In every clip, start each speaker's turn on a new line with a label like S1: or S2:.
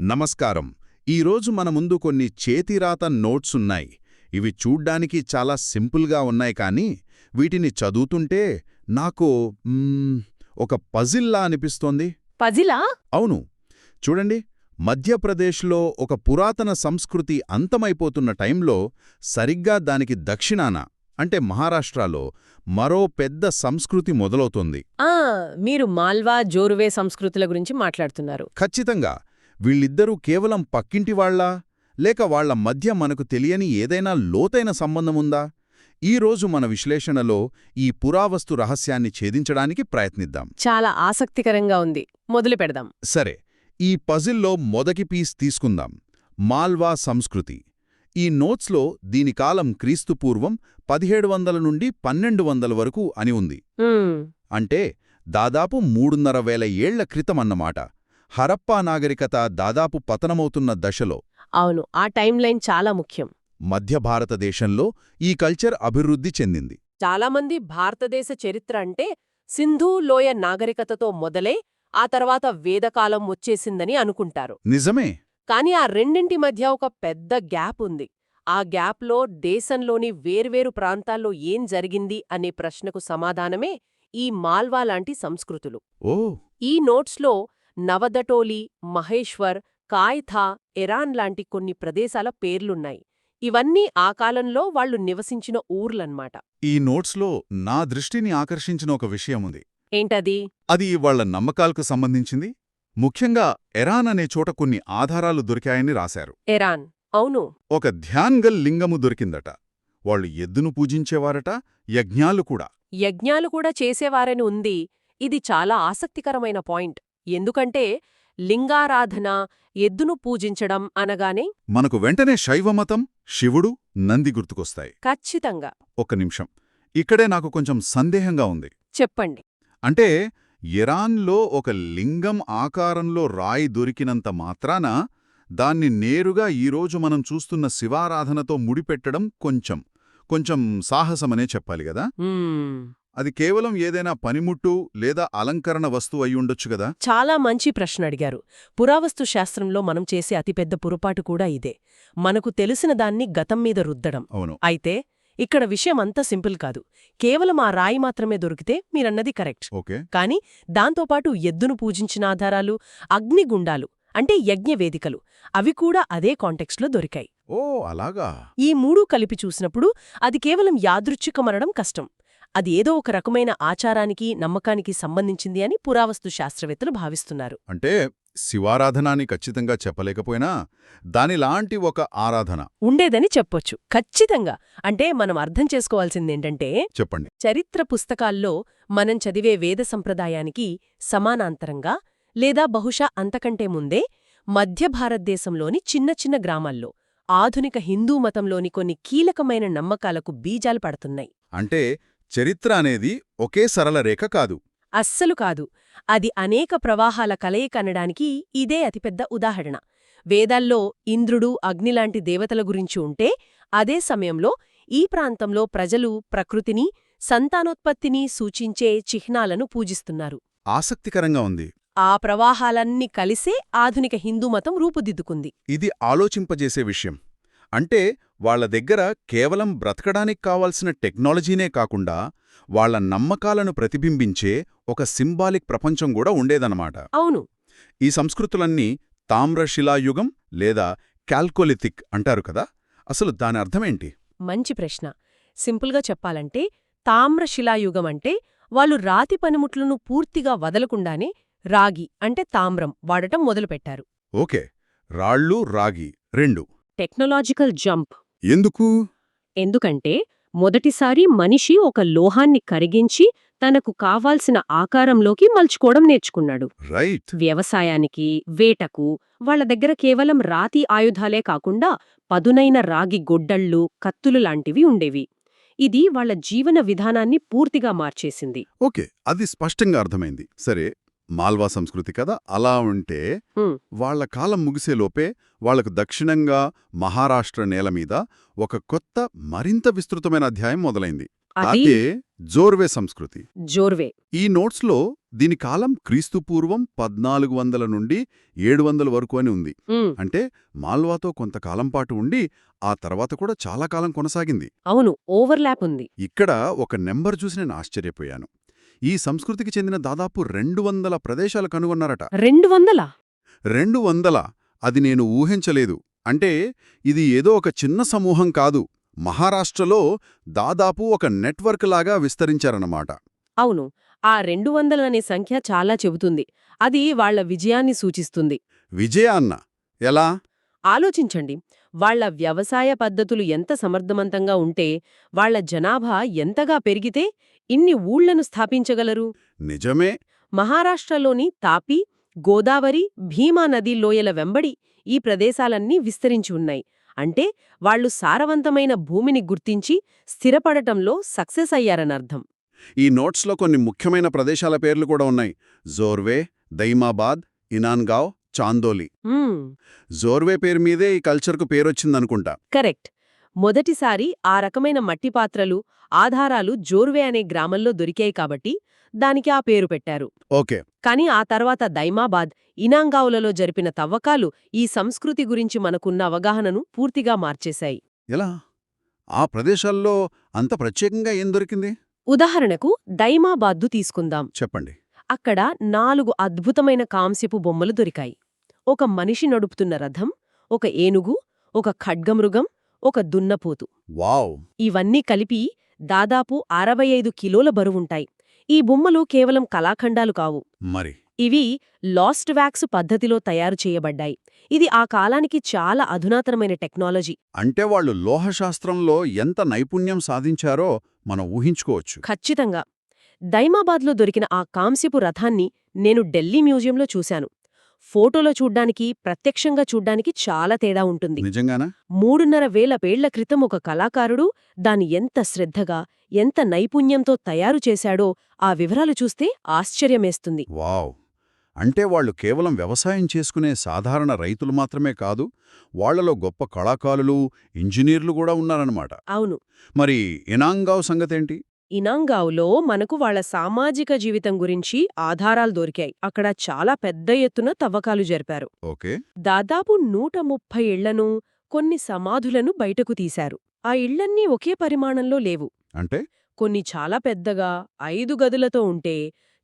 S1: నమస్కారం. ఈరోజు మన ముందు కొన్ని చేతిరాత నోట్స్ ఉన్నాయి. ఇవి చూడ్డానికి చాలా సింపుల్గా ఉన్నాయి కానీ వీటిని చదువుతుంటే నాకు ఒక పజిల్లా అనిపిస్తోంది.
S2: పజిలా?
S1: అవును. చూడండి మధ్యప్రదేశ్లో ఒక పురాతన సంస్కృతి అంతమైపోతున్న టైంలో సరిగ్గా దానికి దక్షిణాన అంటే మహారాష్ట్రలో మరో పెద్ద సంస్కృతి మొదలవుతోంది.
S2: మీరు మాల్వా జోరువే సంస్కృతుల గురించి మాట్లాడుతున్నారు.
S1: ఖచ్చితంగా. వీళ్ళిద్దరూ కేవలం పక్కింటివాళ్ళా లేక వాళ్ళ మధ్య మనకు తెలియని ఏదైనా లోతైన సంబంధముందా? ఈరోజు మన విశ్లేషణలో ఈ పురావస్తు రహస్యాన్ని ఛేదించడానికి ప్రయత్నిద్దాం.
S2: చాలా ఆసక్తికరంగా ఉంది. మొదలు పెడదాం.
S1: సరే ఈ పజిల్లో మొదటి పీస్ తీసుకుందాం. మాల్వా సంస్కృతి. ఈ నోట్స్లో దీని కాలం క్రీస్తుపూర్వం పదిహేడు వందల నుండి పన్నెండు వందల వరకు అని ఉంది. అంటే దాదాపు మూడున్నర వేల ఏళ్ళ క్రితమన్నమాట. హరప్పా నాగరికత దాదాపు పతనమవుతున్న దశలో
S2: అవును ఆ టైం లైన్ చాలా ముఖ్యం.
S1: మధ్య భారతదేశంలో ఈ కల్చర్ అభివృద్ధి చెందింది.
S2: చాలామంది భారతదేశ చరిత్ర అంటే సింధూ లోయ నాగరికతతో మొదలై ఆ తర్వాత వేదకాలం వచ్చేసిందని అనుకుంటారు.
S1: నిజమే.
S2: కానీ ఆ రెండింటి మధ్య ఒక పెద్ద గ్యాప్ ఉంది. ఆ గ్యాప్లో దేశంలోని వేర్వేరు ప్రాంతాల్లో ఏం జరిగింది అనే ప్రశ్నకు సమాధానమే ఈ మాల్వా లాంటి సంస్కృతులు.
S1: ఓ!
S2: ఈ నోట్స్లో నవదటోలి మహేశ్వర్ కాయ్థా ఎరాన్ లాంటి కొన్ని ప్రదేశాల పేర్లున్నాయి. ఇవన్నీ ఆ కాలంలో వాళ్ళు నివసించిన ఊర్లన్మాట.
S1: ఈ నోట్స్లో నా దృష్టిని ఆకర్షించిన ఒక విషయం ఉంది
S2: ఏంటది?
S1: అది వాళ్ళ నమ్మకాలకు సంబంధించింది. ముఖ్యంగా ఎరాన్ అనే చోట కొన్ని ఆధారాలు దొరికాయని రాశారు.
S2: ఎరాన్ అవును.
S1: ఒక ధ్యాన్గల్ లింగము దొరికిందట. వాళ్ళు ఎద్దును పూజించేవారట యజ్ఞాలు కూడా.
S2: యజ్ఞాలు కూడా చేసేవారని ఉంది. ఇది చాలా ఆసక్తికరమైన పాయింట్. ఎందుకంటే లింగారాధన ఎద్దును పూజించడం అనగానే
S1: మనకు వెంటనే శైవమతం శివుడు నంది గుర్తుకొస్తాయి.
S2: ఖచ్చితంగా.
S1: ఒక్క నిమిషం. ఇక్కడే నాకు కొంచెం సందేహంగా ఉంది.
S2: చెప్పండి.
S1: అంటే ఇరాన్లో ఒక లింగం ఆకారంలో రాయి దొరికినంత మాత్రాన దాన్ని నేరుగా ఈరోజు మనం చూస్తున్న శివారాధనతో ముడిపెట్టడం కొంచెం కొంచెం సాహసమనే చెప్పాలి గదా
S2: మ్మ్.
S1: అది కేవలం ఏదైనా పనిముట్టు లేదా అలంకరణ వస్తువు అయ్యుండొచ్చు గదా
S2: చాలా మంచి ప్రశ్న అడిగారు. పురావస్తు శాస్త్రంలో మనం చేసే అతిపెద్ద పొరపాటు కూడా ఇదే. మనకు తెలిసిన దాన్ని గతం మీద రుద్దడం.
S1: అవును.
S2: అయితే ఇక్కడ విషయం అంత సింపుల్ కాదు. కేవలం ఆ రాయి మాత్రమే దొరికితే మీరన్నది కరెక్ట్.
S1: ఓకే.
S2: కాని దాంతోపాటు ఎద్దును పూజించిన ఆధారాలు అగ్నిగుండాలు అంటే యజ్ఞవేదికలు అవి కూడా అదే కాంటెక్స్ట్లో దొరికాయి.
S1: ఓ అలాగా?
S2: ఈ మూడూ కలిపి చూసినప్పుడు అది కేవలం యాదృచ్ఛికమనడం కష్టం. అది ఏదో ఒక రకమైన ఆచారానికి నమ్మకానికి సంబంధించింది అని పురావస్తు శాస్త్రవేత్తలు భావిస్తున్నారు.
S1: అంటే శివారాధనాన్ని ఖచ్చితంగా చెప్పలేకపోయినా దానిలాంటి ఒక ఆరాధన.
S2: ఉండేదని చెప్పొచ్చు. ఖచ్చితంగా. అంటే మనం అర్థం చేసుకోవాల్సిందేంటంటే
S1: చెప్పండి.
S2: చరిత్ర పుస్తకాల్లో మనం చదివే వేద సంప్రదాయానికి సమానాంతరంగా లేదా బహుశా అంతకంటే ముందే మధ్య భారతదేశంలోని చిన్న చిన్న గ్రామాల్లో ఆధునిక హిందూ మతంలోని కొన్ని కీలకమైన నమ్మకాలకు బీజాలు పడుతున్నాయి.
S1: అంటే చరిత్ర అనేది ఒకే సరళ రేఖ కాదు.
S2: అస్సలు కాదు. అది అనేక ప్రవాహాల కలయిక అనడానికి ఇదే అతిపెద్ద ఉదాహరణ. వేదాల్లో ఇంద్రుడు అగ్నిలాంటి దేవతల గురించి ఉంటే అదే సమయంలో ఈ ప్రాంతంలో ప్రజలు ప్రకృతిని సంతానోత్పత్తిని సూచించే చిహ్నాలను పూజిస్తున్నారు.
S1: ఆసక్తికరంగా ఉంది.
S2: ఆ ప్రవాహాలన్నీ కలిసే ఆధునిక హిందూ మతం రూపుదిద్దుకుంది.
S1: ఇది ఆలోచింపజేసే విషయం. అంటే వాళ్ళ దగ్గర కేవలం బ్రతకడానికి కావాల్సిన టెక్నాలజీనే కాకుండా వాళ్ళ నమ్మకాలను ప్రతిబింబించే ఒక సింబాలిక్ ప్రపంచం కూడా ఉండేదన్నమాట.
S2: అవును.
S1: ఈ సంస్కృతులన్నీ తామ్రశిలాయుగం లేదా క్యాల్కోలిథిక్ అంటారు కదా? అసలు దాని అర్థమేంటి?
S2: మంచి ప్రశ్న. సింపుల్గా చెప్పాలంటే తామ్రశిలాయుగం అంటే వాళ్ళు రాతి పనిముట్లను పూర్తిగా వదలకుండానే రాగి అంటే తామ్రం వాడటం మొదలుపెట్టారు.
S1: ఓకే. రాళ్ళు రాగి రెండు.
S2: Technological jump.
S1: ఎందుకు?
S2: ఎందుకంటే మొదటిసారి మనిషి ఒక లోహాన్ని కరిగించి తనకు కావాల్సిన ఆకారంలోకి మలుచుకోవడం నేర్చుకున్నాడు.
S1: రైట్.
S2: వ్యవసాయానికి వేటకు వాళ్ళ దగ్గర కేవలం రాతి ఆయుధాలే కాకుండా పదునైన రాగి గొడ్డళ్ళు కత్తులు లాంటివి ఉండేవి. ఇది వాళ్ళ జీవన విధానాన్ని పూర్తిగా మార్చేసింది.
S1: ఓకే అది స్పష్టంగా అర్థమైంది. సరే మాల్వా సంస్కృతి కదా అలా ఉంటే. వాళ్ళ కాలం ముగిసేలోపే వాళ్ళకు దక్షిణంగా మహారాష్ట్ర నేల మీద ఒక కొత్త మరింత విస్తృతమైన అధ్యాయం మొదలైంది.
S2: అది
S1: జోర్వే సంస్కృతి.
S2: జోర్వే.
S1: ఈ నోట్స్లో దీని కాలం క్రీస్తుపూర్వం పద్నాలుగు వందల నుండి ఏడు వందల వరకు అని ఉంది. అంటే మాల్వాతో కొంతకాలం పాటు ఉండి ఆ తర్వాత కూడా చాలా కాలం కొనసాగింది.
S2: అవును ఓవర్లాప్ ఉంది.
S1: ఇక్కడ ఒక నెంబర్ చూసి నేను ఆశ్చర్యపోయాను. ఈ సంస్కృతికి చెందిన దాదాపు రెండు వందల ప్రదేశాలు కనుగొన్నారట.
S2: రెండు వందలా?
S1: రెండు వందల. అది నేను ఊహించలేదు. అంటే ఇది ఏదో ఒక చిన్న సమూహం కాదు. మహారాష్ట్రలో దాదాపు ఒక నెట్వర్క్ లాగా విస్తరించారన్నమాట.
S2: అవును. ఆ రెండు వందలనే సంఖ్య చాలా చెబుతుంది. అది వాళ్ళ విజయాన్ని సూచిస్తుంది.
S1: విజయ అన్న? ఎలా?
S2: ఆలోచించండి. వాళ్ళ వ్యవసాయ పద్ధతులు ఎంత సమర్థవంతంగా ఉంటే వాళ్ళ జనాభా ఎంతగా పెరిగితే ఇన్ని ఊళ్ళను స్థాపించగలరు?
S1: నిజమే.
S2: మహారాష్ట్రలోని తాపి గోదావరి భీమా నదీ లోయల వెంబడి ఈ ప్రదేశాలన్నీ విస్తరించి ఉన్నాయి. అంటే వాళ్ళు సారవంతమైన భూమిని గుర్తించి స్థిరపడటంలో సక్సెస్ అయ్యారనర్థం
S1: ఈ నోట్స్లో కొన్ని ముఖ్యమైన ప్రదేశాల పేర్లు కూడా ఉన్నాయి. జోర్వే దైమాబాద్ ఇనాన్గావ్ చాందోలి. జోర్వే పేరు మీదే ఈ కల్చర్కు పేరొచ్చిందనుకుంటా.
S2: కరెక్ట్. మొదటిసారి ఆ రకమైన మట్టి పాత్రలు ఆధారాలు జోర్వే అనే గ్రామంలో దొరికాయి కాబట్టి దానికి ఆ పేరు పెట్టారు.
S1: ఓకే.
S2: కాని ఆ తర్వాత దైమాబాద్ ఇనాంగావులలో జరిపిన తవ్వకాలు ఈ సంస్కృతి గురించి మనకున్న అవగాహనను పూర్తిగా మార్చేశాయి.
S1: ఎలా? ఆ ప్రదేశాల్లో అంత ప్రత్యేకంగా ఏం దొరికింది?
S2: ఉదాహరణకు దైమాబాద్దు తీసుకుందాం.
S1: చెప్పండి.
S2: అక్కడ నాలుగు అద్భుతమైన కాంస్యపు బొమ్మలు దొరికాయి. ఒక మనిషి నడుపుతున్న రథం ఒక ఏనుగు ఒక ఖడ్గమృగం ఒక దున్నపోతు.
S1: వావ్!
S2: ఇవన్నీ కలిపి దాదాపు అరవై ఐదు కిలోల బరువుంటాయి. ఈ బొమ్మలు కేవలం కళాఖండాలు కావు.
S1: మరి?
S2: ఇవి లాస్ట్ వ్యాక్స్ పద్ధతిలో తయారు చేయబడ్డాయి. ఇది ఆ కాలానికి చాలా అధునాతనమైన టెక్నాలజీ.
S1: అంటే వాళ్ళు లోహశాస్త్రంలో ఎంత నైపుణ్యం సాధించారో మనం ఊహించుకోవచ్చు.
S2: ఖచ్చితంగా. దైమాబాద్లో దొరికిన ఆ కాంస్యపు రథాన్ని నేను ఢిల్లీ మ్యూజియంలో చూశాను. ఫోటోలో చూడ్డానికి ప్రత్యక్షంగా చూడ్డానికి చాలా తేడా ఉంటుంది.
S1: నిజంగానా?
S2: మూడున్నర వేల పేళ్ళ క్రితం ఒక కళాకారుడు దాన్ని ఎంత శ్రద్ధగా ఎంత నైపుణ్యంతో తయారు చేశాడో ఆ వివరాలు చూస్తే ఆశ్చర్యమేస్తుంది.
S1: వావ్! అంటే వాళ్ళు కేవలం వ్యవసాయం చేసుకునే సాధారణ రైతులు మాత్రమే కాదు వాళ్ళలో గొప్ప కళాకారులు ఇంజనీర్లు కూడా ఉన్నారన్నమాట.
S2: అవును.
S1: మరి ఇనాంగావ్ సంగతేంటి?
S2: ఇనాంగావ్లో మనకు వాళ్ళ సామాజిక జీవితం గురించి ఆధారాలు దొరికాయి. అక్కడ చాలా పెద్ద ఎత్తున తవ్వకాలు జరిపారు. దాదాపు నూట ముప్పై ఇళ్ళను కొన్ని సమాధులను బయటకు తీశారు. ఆ ఇళ్ళన్నీ ఒకే పరిమాణంలో లేవు.
S1: అంటే?
S2: కొన్ని చాలా పెద్దగా ఐదు గదులతో ఉంటే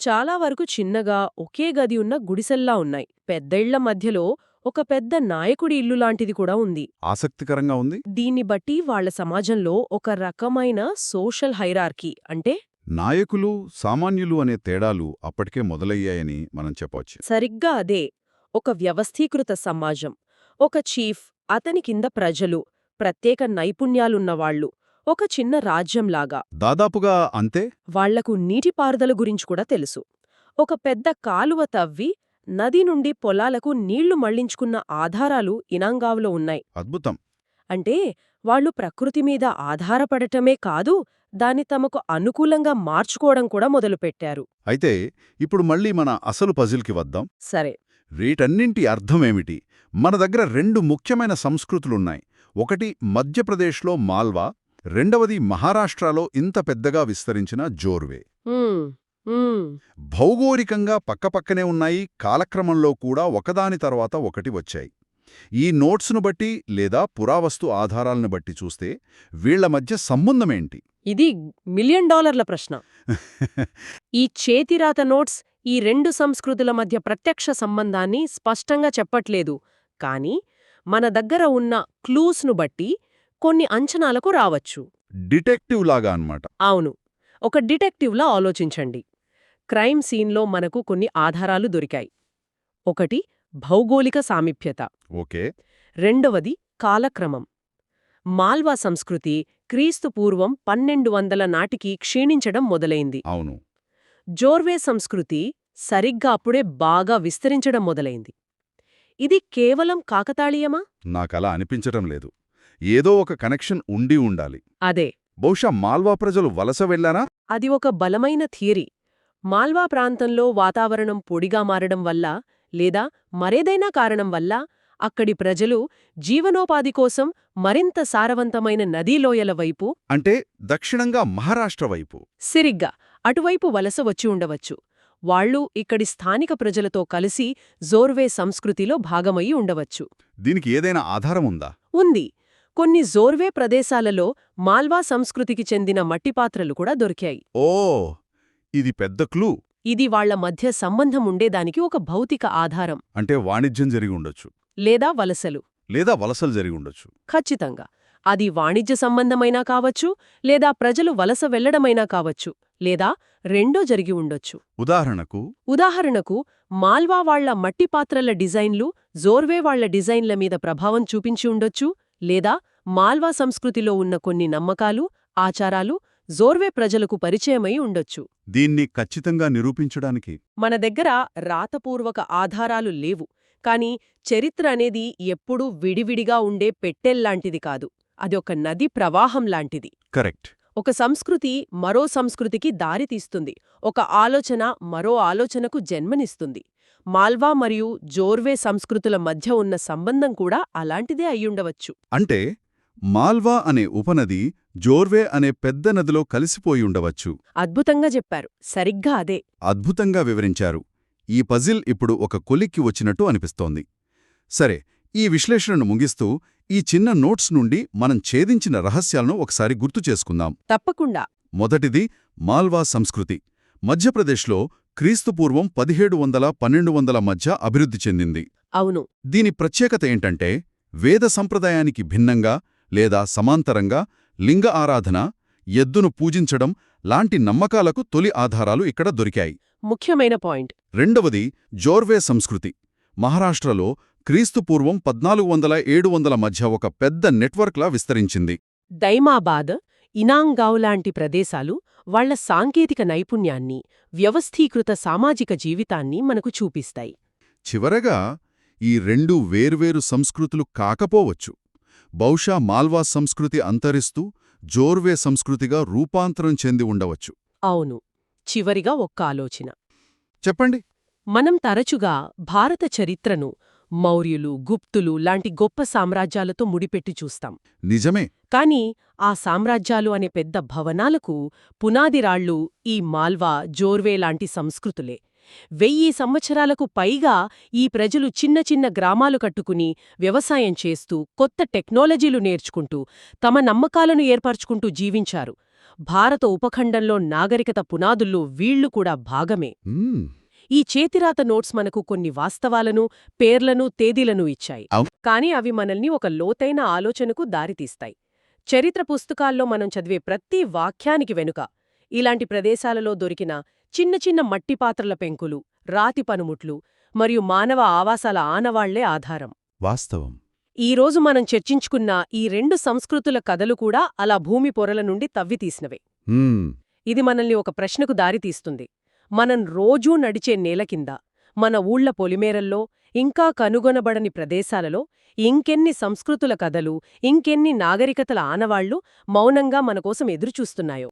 S2: చాలా వరకు చిన్నగా ఒకే గది ఉన్న గుడిసెల్లా ఉన్నాయి. పెద్ద ఇళ్ళ మధ్యలో ఒక పెద్ద నాయకుడి ఇల్లు లాంటిది కూడా ఉంది.
S1: ఆసక్తికరంగా ఉంది.
S2: దీన్ని బట్టి వాళ్ళ సమాజంలో ఒక రకమైన సోషల్ హైరార్కీ అంటే
S1: నాయకులు సామాన్యులు అనే తేడాలు అప్పటికే మొదలయ్యాయని మనం చెప్పవచ్చు
S2: సరిగ్గా అదే. ఒక వ్యవస్థీకృత సమాజం. ఒక చీఫ్ అతని కింద ప్రజలు ప్రత్యేక నైపుణ్యాలున్నవాళ్ళు ఒక చిన్న రాజ్యంలాగా.
S1: దాదాపుగా అంతే?
S2: వాళ్ళకు నీటిపారుదల గురించి కూడా తెలుసు. ఒక పెద్ద కాలువ తవ్వి నది నుండి పొలాలకు నీళ్ళు మళ్ళించుకున్న ఆధారాలు ఇనాంగావ్లో ఉన్నాయి.
S1: అద్భుతం.
S2: అంటే వాళ్ళు ప్రకృతి మీద ఆధారపడటమే కాదు దాన్ని తమకు అనుకూలంగా మార్చుకోవడం కూడా మొదలుపెట్టారు.
S1: అయితే ఇప్పుడు మళ్ళీ మన అసలు పజిల్కి వద్దాం.
S2: సరే.
S1: వీటన్నింటి అర్థమేమిటి? మన దగ్గర రెండు ముఖ్యమైన సంస్కృతులున్నాయి. ఒకటి మధ్యప్రదేశ్లో మాల్వా రెండవది మహారాష్ట్రలో ఇంత పెద్దగా విస్తరించిన జోర్వే. భౌగోళికంగా పక్కపక్కనే ఉన్నాయి కాలక్రమంలో కూడా ఒకదాని తర్వాత ఒకటి వచ్చాయి. ఈ నోట్స్ను బట్టి లేదా పురావస్తు ఆధారాలను బట్టి చూస్తే వీళ్ళ మధ్య సంబంధమేంటి?
S2: ఇది మిలియన్ డాలర్ల ప్రశ్న. ఈ చేతిరాత నోట్స్ ఈ రెండు సంస్కృతుల మధ్య ప్రత్యక్ష సంబంధాన్ని స్పష్టంగా చెప్పట్లేదు. కానీ మన దగ్గర ఉన్న క్లూస్ను బట్టి కొన్ని అంచనాలకు రావచ్చు.
S1: డిటెక్టివ్ లాగా అన్నమాట.
S2: అవును. ఒక డిటెక్టివ్లా ఆలోచించండి. క్రైమ్ సీన్లో మనకు కొన్ని ఆధారాలు దొరికాయి. ఒకటి భౌగోళిక సామీప్యత.
S1: ఓకే.
S2: రెండవది కాలక్రమం. మాల్వా సంస్కృతి క్రీస్తు పూర్వం పన్నెండు వందల నాటికి క్షీణించడం మొదలైంది.
S1: అవును.
S2: జోర్వే సంస్కృతి సరిగ్గా అప్పుడే బాగా విస్తరించడం మొదలైంది. ఇది కేవలం కాకతాళీయమా?
S1: నాకలా అనిపించటం లేదు. ఏదో ఒక కనెక్షన్ ఉండి ఉండాలి.
S2: అదే.
S1: బహుశా మాల్వా ప్రజలు వలస వెళ్ళారా
S2: అది ఒక బలమైన థియరీ. మాల్వా ప్రాంతంలో వాతావరణం పొడిగా మారడం వల్ల లేదా మరేదైనా కారణం వల్ల అక్కడి ప్రజలు జీవనోపాధి కోసం మరింత సారవంతమైన నదీలోయల వైపు
S1: అంటే దక్షిణంగా మహారాష్ట్ర వైపు.
S2: సిరిగ్గా అటువైపు వలస వచ్చి ఉండవచ్చు. వాళ్ళు ఇక్కడి స్థానిక ప్రజలతో కలిసి జోర్వే సంస్కృతిలో భాగమయ్యి ఉండవచ్చు.
S1: దీనికి ఏదైనా ఆధారం ఉందా?
S2: ఉంది. కొన్ని జోర్వే ప్రదేశాలలో మాల్వా సంస్కృతికి చెందిన మట్టిపాత్రలు కూడా దొరికాయి.
S1: ఓ! ఇది పెద్ద క్లూ.
S2: ఇది వాళ్ళ మధ్య సంబంధం ఉండేదానికి ఒక భౌతిక ఆధారం.
S1: అంటే వాణిజ్యం జరిగి ఉండొచ్చు.
S2: లేదా వలసలు.
S1: లేదా వలసలు జరిగి ఉండొచ్చు.
S2: ఖచ్చితంగా. అది వాణిజ్య సంబంధమైనా కావచ్చు లేదా ప్రజలు వలస వెళ్ళడమైనా కావచ్చు లేదా రెండో జరిగి ఉండొచ్చు.
S1: ఉదాహరణకు
S2: ఉదాహరణకు మాల్వా వాళ్ళ మట్టి పాత్రల డిజైన్లు జోర్వే వాళ్ళ డిజైన్ల మీద ప్రభావం చూపించి ఉండొచ్చు లేదా మాల్వా సంస్కృతిలో ఉన్న కొన్ని నమ్మకాలు ఆచారాలు జోర్వే ప్రజలకు పరిచయమై ఉండొచ్చు.
S1: దీన్ని ఖచ్చితంగా నిరూపించడానికి.
S2: మన దగ్గర రాతపూర్వక ఆధారాలు లేవు. కాని చరిత్ర అనేది ఎప్పుడూ విడివిడిగా ఉండే పెట్టెల్లాంటిది కాదు. అది ఒక నది ప్రవాహం లాంటిది.
S1: కరెక్ట్.
S2: ఒక సంస్కృతి మరో సంస్కృతికి దారితీస్తుంది ఒక ఆలోచన మరో ఆలోచనకు జన్మనిస్తుంది. మాల్వా మరియు జోర్వే సంస్కృతుల మధ్య ఉన్న సంబంధం కూడా అలాంటిదే అయ్యుండవచ్చు.
S1: అంటే మాల్వా అనే ఉపనది జోర్వే అనే పెద్ద నదిలో కలిసిపోయి ఉండవచ్చు.
S2: అద్భుతంగా చెప్పారు. సరిగ్గా అదే.
S1: అద్భుతంగా వివరించారు. ఈ పజిల్ ఇప్పుడు ఒక కొలిక్కి వచ్చినట్టు అనిపిస్తోంది. సరే ఈ విశ్లేషణను ముగిస్తూ ఈ చిన్న నోట్స్ నుండి మనం ఛేదించిన రహస్యాలను ఒకసారి గుర్తు చేసుకుందాం.
S2: తప్పకుండా.
S1: మొదటిది మాల్వా సంస్కృతి. మధ్యప్రదేశ్లో క్రీస్తుపూర్వం పదిహేడు వందల పన్నెండు వందల మధ్య అభివృద్ధి చెందింది.
S2: అవును.
S1: దీని ప్రత్యేకత ఏంటంటే వేద సంప్రదాయానికి భిన్నంగా లేదా సమాంతరంగా లింగ ఆరాధన ఎద్దును పూజించడం లాంటి నమ్మకాలకు తొలి ఆధారాలు ఇక్కడ దొరికాయి.
S2: ముఖ్యమైన పాయింట్.
S1: రెండవది జోర్వే సంస్కృతి. మహారాష్ట్రలో క్రీస్తుపూర్వం పద్నాలుగు వందల ఏడు వందల మధ్య ఒక పెద్ద నెట్వర్క్లా విస్తరించింది.
S2: దైమాబాద్ ఇనాంగావ్ లాంటి ప్రదేశాలు వాళ్ళ సాంకేతిక నైపుణ్యాన్ని వ్యవస్థీకృత సామాజిక జీవితాన్ని మనకు చూపిస్తాయి.
S1: చివరగా ఈ రెండు వేర్వేరు సంస్కృతులు కాకపోవచ్చు. బహుశా మాల్వా సంస్కృతి అంతరిస్తూ జోర్వే సంస్కృతిగా రూపాంతరం చెంది ఉండవచ్చు.
S2: అవును. చివరిగా ఒక్క ఆలోచన.
S1: చెప్పండి.
S2: మనం తరచుగా భారత చరిత్రను మౌర్యులు గుప్తులు లాంటి గొప్ప సామ్రాజ్యాలతో ముడిపెట్టి చూస్తాం.
S1: నిజమే.
S2: కాని ఆ సామ్రాజ్యాలు అనే పెద్ద భవనాలకు పునాదిరాళ్ళు ఈ మాల్వా జోర్వే లాంటి సంస్కృతులే. వెయ్యి సంవత్సరాలకు పైగా ఈ ప్రజలు చిన్న చిన్న గ్రామాలు కట్టుకుని వ్యవసాయం చేస్తూ కొత్త టెక్నాలజీలు నేర్చుకుంటూ తమ నమ్మకాలను ఏర్పరచుకుంటూ జీవించారు భారత ఉపఖండంలో నాగరికత పునాదుల్లో వీళ్ళు కూడా భాగమే. ఈ చేతిరాత నోట్స్ మనకు కొన్ని వాస్తవాలను పేర్లను తేదీలను ఇచ్చాయి. కాని అవి మనల్ని ఒక లోతైన ఆలోచనకు దారితీస్తాయి చరిత్ర పుస్తకాల్లో మనం చదివే ప్రతి వాక్యానికి వెనుక ఇలాంటి ప్రదేశాలలో దొరికిన చిన్న చిన్న మట్టి పాత్రల పెంకులు రాతి పనుముట్లు మరియు మానవ ఆవాసాల ఆనవాళ్ళే ఆధారం.
S1: వాస్తవం.
S2: ఈ రోజు మనం చర్చించుకున్న ఈ రెండు సంస్కృతుల కథలు కూడా అలా భూమి పొరల నుండి తవ్వితీసినవే. ఇది మనల్ని ఒక ప్రశ్నకు దారితీస్తుంది మనం రోజూ నడిచే నేల కింద మన ఊళ్ళ పొలిమేరల్లో ఇంకా కనుగొనబడని ప్రదేశాలలో ఇంకెన్ని సంస్కృతుల కథలు ఇంకెన్ని నాగరికతల ఆనవాళ్ళు మౌనంగా మనకోసం ఎదురుచూస్తున్నాయో.